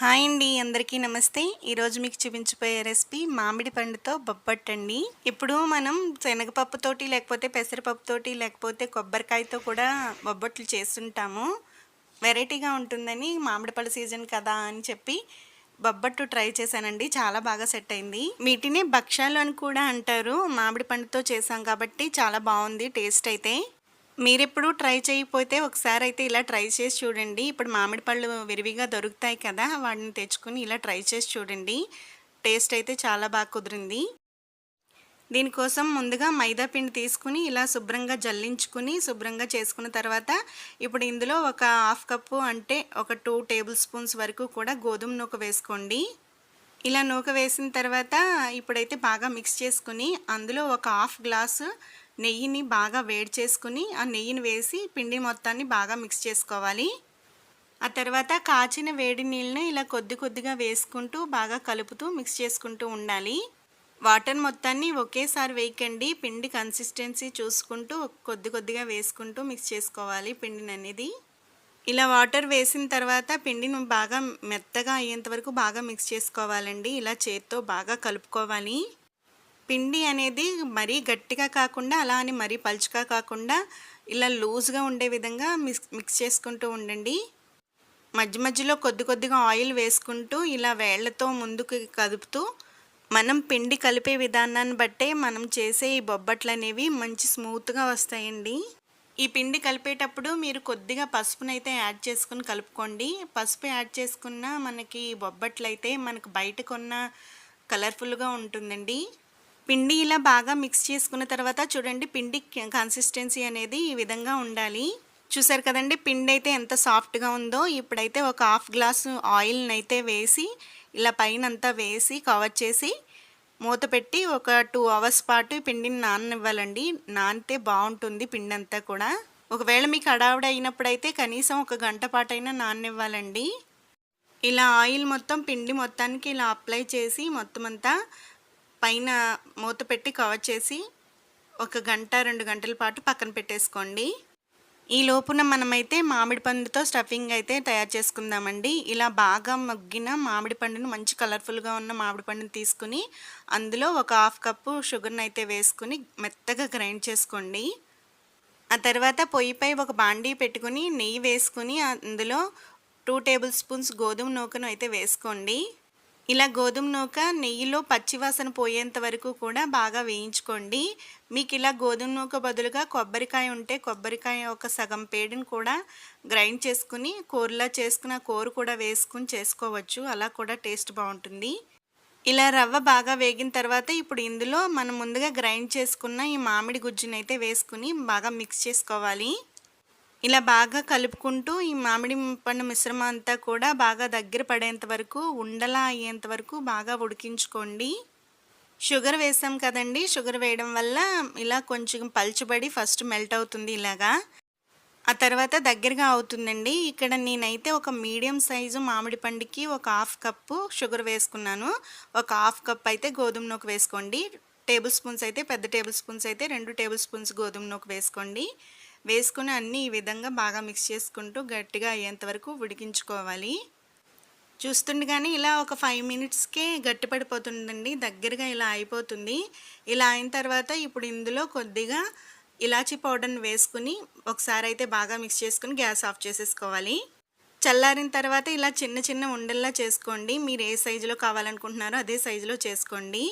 Hi అండి అందరికీ నమస్తే. ఈరోజు మీకు చూపించిపోయే రెసిపీ మామిడి పండుతో బొబ్బట్టు అండి. ఇప్పుడు మనం శనగపప్పుతోటి లేకపోతే పెసరపప్పుతోటి లేకపోతే కొబ్బరికాయతో కూడా బొబ్బట్లు చేస్తుంటాము. వెరైటీగా ఉంటుందని మామిడి పళ్ళ సీజన్ కదా అని చెప్పి బొబ్బట్టు ట్రై చేశానండి. చాలా బాగా సెట్ అయింది. వీటిని భక్ష్యాలు అని కూడా అంటారు. మామిడి పండుతో చేసాం కాబట్టి చాలా బాగుంది టేస్ట్ అయితే. మీరెప్పుడు ట్రై చేయకపోతే ఒకసారి అయితే ఇలా ట్రై చేసి చూడండి. ఇప్పుడు మామిడి పళ్ళు విరివిగా దొరుకుతాయి కదా వాటిని తెచ్చుకుని ఇలా ట్రై చేసి చూడండి. టేస్ట్ అయితే చాలా బాగా కుదిరింది. దీనికోసం ముందుగా మైదా పిండి తీసుకుని ఇలా శుభ్రంగా జల్లించుకుని శుభ్రంగా చేసుకున్న తర్వాత ఇప్పుడు ఇందులో ఒక హాఫ్ కప్పు అంటే ఒక టూ టేబుల్ స్పూన్స్ వరకు కూడా గోధుమ నూక వేసుకోండి. ఇలా నూక వేసిన తర్వాత ఇప్పుడైతే బాగా మిక్స్ చేసుకుని అందులో ఒక హాఫ్ గ్లాసు నెయ్యిని బాగా వేడి చేసుకుని ఆ నెయ్యిని వేసి పిండి మొత్తాన్ని బాగా మిక్స్ చేసుకోవాలి. ఆ తర్వాత కాచిన వేడి నీళ్ళని ఇలా కొద్ది కొద్దిగా వేసుకుంటూ బాగా కలుపుతూ మిక్స్ చేసుకుంటూ ఉండాలి. వాటర్ మొత్తాన్ని ఒకేసారి వేయకండి. పిండి కన్సిస్టెన్సీ చూసుకుంటూ కొద్ది కొద్దిగా వేసుకుంటూ మిక్స్ చేసుకోవాలి పిండిని అనేది ఇలా వాటర్ వేసిన తర్వాత పిండిని బాగా మెత్తగా అయ్యేంత వరకు బాగా మిక్స్ చేసుకోవాలండి. ఇలా చేత్తో బాగా కలుపుకోవాలి. పిండి అనేది మరీ గట్టిగా కాకుండా అలా అని మరీ పలుచగా కాకుండా ఇలా లూజ్గా ఉండే విధంగా మిక్స్ మిక్స్ చేసుకుంటూ ఉండండి. మధ్య మధ్యలో కొద్ది కొద్దిగా ఆయిల్ వేసుకుంటూ ఇలా వేళ్ళతో ముందుకు కదుపుతూ మనం పిండి కలిపే విధానాన్ని బట్టే మనం చేసే ఈ బొబ్బట్లు అనేవి మంచి స్మూత్గా వస్తాయండి. ఈ పిండి కలిపేటప్పుడు మీరు కొద్దిగా పసుపునైతే యాడ్ చేసుకుని కలుపుకోండి. పసుపు యాడ్ చేసుకున్న మనకి బొబ్బట్లు అయితే మనకు బయట కొన్న కలర్ఫుల్గా ఉంటుందండి. పిండి ఇలా బాగా మిక్స్ చేసుకున్న తర్వాత చూడండి పిండి కన్సిస్టెన్సీ అనేది ఈ విధంగా ఉండాలి. చూసారు కదండి పిండి అయితే ఎంత సాఫ్ట్గా ఉందో ఇప్పుడైతే ఒక హాఫ్ గ్లాసు ఆయిల్ని అయితే వేసి ఇలా పైన అంతా వేసి కవర్ చేసి మూత పెట్టి ఒక టూ అవర్స్ పాటు పిండిని నాననివ్వాలండి. నానితే బాగుంటుంది పిండి అంతా కూడా. ఒకవేళ మీకు అడావిడ అయినప్పుడైతే కనీసం ఒక గంట పాటైనా నాననివ్వాలండి. ఇలా ఆయిల్ మొత్తం పిండి మొత్తానికి ఇలా అప్లై చేసి మొత్తం అంతా పైన మూత పెట్టి కవర్ చేసి ఒక గంట రెండు గంటల పాటు పక్కన పెట్టేసుకోండి. ఈ లోపున మనమైతే మామిడి పండుతో స్టఫింగ్ అయితే తయారు చేసుకుందామండి. ఇలా బాగా మగ్గిన మామిడి పండును మంచి కలర్ఫుల్గా ఉన్న మామిడి పండును తీసుకుని అందులో ఒక హాఫ్ కప్పు షుగర్ని అయితే వేసుకుని మెత్తగా గ్రైండ్ చేసుకోండి. ఆ తర్వాత పొయ్యిపై ఒక బాండీ పెట్టుకుని నెయ్యి వేసుకుని అందులో టూ టేబుల్ స్పూన్స్ గోధుమ నూకను అయితే వేసుకోండి. ఇలా గోధుమ నూక నెయ్యిలో పచ్చివాసన పోయేంత వరకు కూడా బాగా వేయించుకోండి. మీకు ఇలా గోధుమ నూక బదులుగా కొబ్బరికాయ ఉంటే కొబ్బరికాయ ఒక సగం పేడిని కూడా గ్రైండ్ చేసుకుని కూరలా చేసుకున్న కూర కూడా వేసుకుని చేసుకోవచ్చు. అలా కూడా టేస్ట్ బాగుంటుంది. ఇలా రవ్వ బాగా వేగిన తర్వాత ఇప్పుడు ఇందులో మనం ముందుగా గ్రైండ్ చేసుకున్న ఈ మామిడి గుజ్జునైతే వేసుకుని బాగా మిక్స్ చేసుకోవాలి. ఇలా బాగా కలుపుకుంటూ ఈ మామిడి పండు మిశ్రమం అంతా కూడా బాగా దగ్గర పడేంత వరకు ఉండలా అయ్యేంత వరకు బాగా ఉడికించుకోండి. షుగర్ వేసాం కదండి షుగర్ వేయడం వల్ల ఇలా కొంచెం పలుచబడి ఫస్ట్ మెల్ట్ అవుతుంది ఇలాగా. ఆ తర్వాత దగ్గరగా అవుతుందండి. ఇక్కడ నేనైతే ఒక మీడియం సైజు మామిడి పండుకి ఒక హాఫ్ కప్పు షుగర్ వేసుకున్నాను. ఒక హాఫ్ కప్ అయితే గోధుమ నూక వేసుకోండి. టేబుల్ స్పూన్స్ అయితే పెద్ద టేబుల్ స్పూన్స్ అయితే రెండు టేబుల్ స్పూన్స్ గోధుమ నూక వేసుకోండి. వేసుకుని అన్నీ ఈ విధంగా బాగా మిక్స్ చేసుకుంటూ గట్టిగా అయ్యేంత వరకు ఉడికించుకోవాలి. చూస్తుండగానే ఇలా ఒక ఫైవ్ మినిట్స్కే గట్టిపడిపోతుందండి. దగ్గరగా ఇలా అయిపోతుంది. ఇలా అయిన తర్వాత ఇప్పుడు ఇందులో కొద్దిగా ఇలాచీ పౌడర్ని వేసుకుని ఒకసారి అయితే బాగా మిక్స్ చేసుకుని గ్యాస్ ఆఫ్ చేసేసుకోవాలి. చల్లారిన తర్వాత ఇలా చిన్న చిన్న ఉండల్లా చేసుకోండి. మీరు ఏ సైజులో కావాలనుకుంటున్నారో అదే సైజులో చేసుకోండి.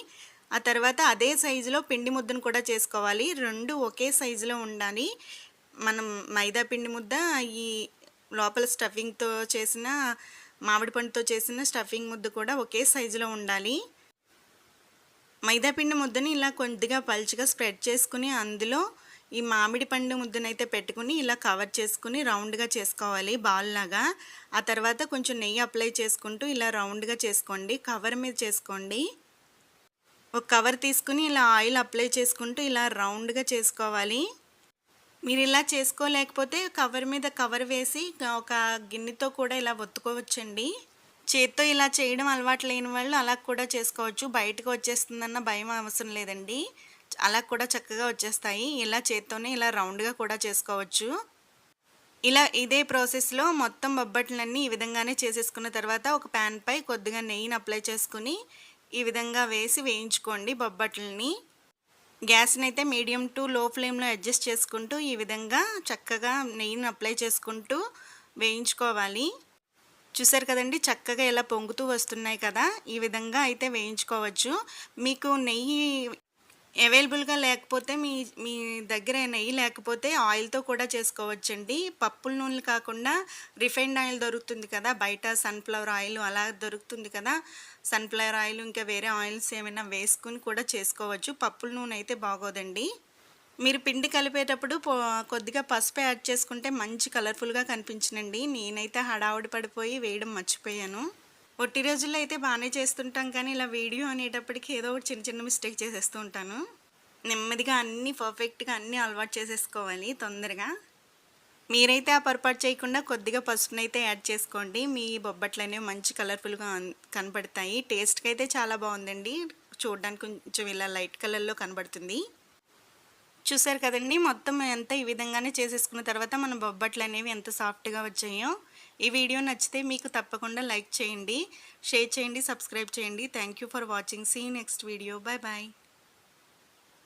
ఆ తర్వాత అదే సైజులో పిండి ముద్దను కూడా చేసుకోవాలి. రెండు ఒకే సైజులో ఉండాలి. మనం మైదా పిండి ముద్ద ఈ లోపల స్టఫింగ్తో చేసిన మామిడి పండుతో చేసిన స్టఫింగ్ ముద్ద కూడా ఒకే సైజులో ఉండాలి. మైదా పిండి ముద్దని ఇలా కొద్దిగా పలుచగా స్ప్రెడ్ చేసుకుని అందులో ఈ మామిడి పండు ముద్దనైతే పెట్టుకుని ఇలా కవర్ చేసుకుని రౌండ్గా చేసుకోవాలి బాల్ లాగా ఆ తర్వాత కొంచెం నెయ్యి అప్లై చేసుకుంటూ ఇలా రౌండ్గా చేసుకోండి. కవర్ మీద చేసుకోండి. ఒక కవర్ తీసుకుని ఇలా ఆయిల్ అప్లై చేసుకుంటూ ఇలా రౌండ్గా చేసుకోవాలి. మీరు ఇలా చేసుకోలేకపోతే కవర్ మీద కవర్ వేసి ఒక గిన్నెతో కూడా ఇలా ఒత్తుకోవచ్చండి. చేత్తో ఇలా చేయడం అలవాటు లేని వాళ్ళు అలా కూడా చేసుకోవచ్చు. బయటకు వచ్చేస్తుందన్న భయం అవసరం లేదండి. అలా కూడా చక్కగా వచ్చేస్తాయి. ఇలా చేత్తోనే ఇలా రౌండ్గా కూడా చేసుకోవచ్చు. ఇలా ఇదే ప్రాసెస్లో మొత్తం బొబ్బట్లన్నీ ఈ విధంగానే చేసేసుకున్న తర్వాత ఒక ప్యాన్ పై కొద్దిగా నెయ్యిని అప్లై చేసుకుని ఈ విధంగా వేసి వేయించుకోండి బొబ్బట్లని. గ్యాస్ని అయితే మీడియం టు లో ఫ్లేమ్లో అడ్జస్ట్ చేసుకుంటూ ఈ విధంగా చక్కగా నెయ్యిని అప్లై చేసుకుంటూ వేయించుకోవాలి. చూసారు కదండి? చక్కగా ఇలా పొంగుతూ వస్తున్నాయి కదా? ఈ విధంగా అయితే వేయించుకోవచ్చు. మీకు నెయ్యి అవైలబుల్గా లేకపోతే మీ మీ దగ్గర నెయ్యి లేకపోతే ఆయిల్తో కూడా చేసుకోవచ్చండి. పప్పుల నూనెలు కాకుండా రిఫైన్డ్ ఆయిల్ దొరుకుతుంది కదా బయట సన్ఫ్లవర్ ఆయిల్ అలా దొరుకుతుంది కదా సన్ఫ్లవర్ ఆయిల్ ఇంకా వేరే ఆయిల్స్ ఏమైనా వేసుకుని కూడా చేసుకోవచ్చు. పప్పుల నూనె అయితే బాగోదండి. మీరు పిండి కలిపేటప్పుడు కొద్దిగా పసుపు యాడ్ చేసుకుంటే మంచి కలర్ఫుల్గా కనిపించనండి. నేనైతే హడావుడి పడిపోయి వేయడం మర్చిపోయాను. ఒట్టి రోజుల్లో అయితే బాగానే చేస్తుంటాం కానీ ఇలా వీడియో అనేటప్పటికి ఏదో ఒకటి చిన్న చిన్న మిస్టేక్ చేసేస్తూ ఉంటాను. నెమ్మదిగా అన్నీ పర్ఫెక్ట్గా అన్నీ అలవాటు చేసేసుకోవాలి తొందరగా. మీరైతే ఆ పొరపాటు చేయకుండా కొద్దిగా పసుపునైతే యాడ్ చేసుకోండి. మీ బొబ్బట్లు అనేవి మంచి కలర్ఫుల్గా కనబడతాయి టేస్ట్కి అయితే చాలా బాగుందండి. చూడడానికి కొంచెం ఇలా లైట్ కలర్లో కనబడుతుంది. చూసారు కదండి మొత్తం ఎంత ఈ విధంగానే చేసేసుకున్న తర్వాత మన బొబ్బట్లు అనేవి ఎంత సాఫ్ట్గా వచ్చాయో ఈ వీడియో నచ్చితే మీకు తప్పకుండా లైక్ చేయండి షేర్ చేయండి సబ్స్క్రైబ్ చేయండి. Thank you for watching see next video bye bye